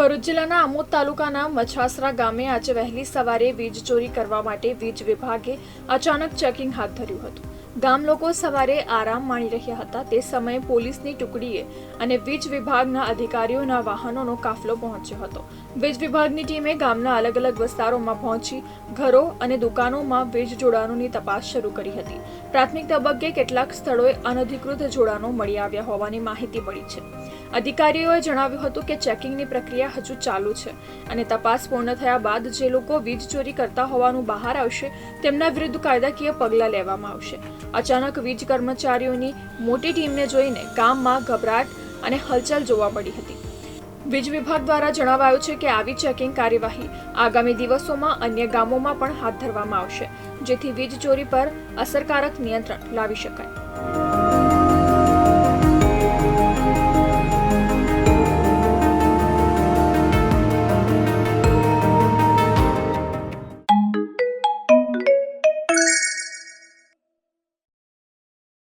ભરૂચ જિલ્લાના આમોદ તાલુકાના મછાસરા ગામે આજે વહેલી સવારે વીજ ચોરી કરવા માટે વીજ વિભાગે અચાનક ચેકિંગ હાથ ધર્યું હતું. ગામ લોકો સવારે આરામ માણી રહ્યા હતા. તે સમયે પોલીસની ટુકડીએ અને વીજ વિભાગના અધિકારીઓના વાહનોનો કાફલો પહોંચ્યો હતો. વીજ વિભાગની ટીમે ગામના અલગ અલગ વિસ્તારોમાં પહોંચી ઘરો અને દુકાનોમાં વીજ જોડાણોની તપાસ શરૂ કરી હતી. પ્રાથમિક તબક્કે કેટલાક સ્થળોએ અનધિકૃત જોડાણો મળી આવ્યા હોવાની માહિતી મળી છે. અધિકારીઓએ જણાવ્યું હતું કે ચેકિંગની પ્રક્રિયા હજુ ચાલુ છે અને તપાસ પૂર્ણ થયા બાદ જે લોકો વીજ ચોરી કરતા હોવાનું બહાર આવશે તેમના વિરુદ્ધ કાયદાકીય પગલાં લેવામાં આવશે. અચાનક વીજ કર્મચારીઓની મોટી ટીમને જોઈને ગામમાં ગભરાટ અને હલચલ જોવા મળી હતી. વીજ વિભાગ દ્વારા જણાવાયું છે કે આવી ચેકિંગ કાર્યવાહી આગામી દિવસોમાં અન્ય ગામોમાં પણ હાથ ધરવામાં આવશે, જેથી વીજ ચોરી પર અસરકારક નિયંત્રણ લાવી શકાય.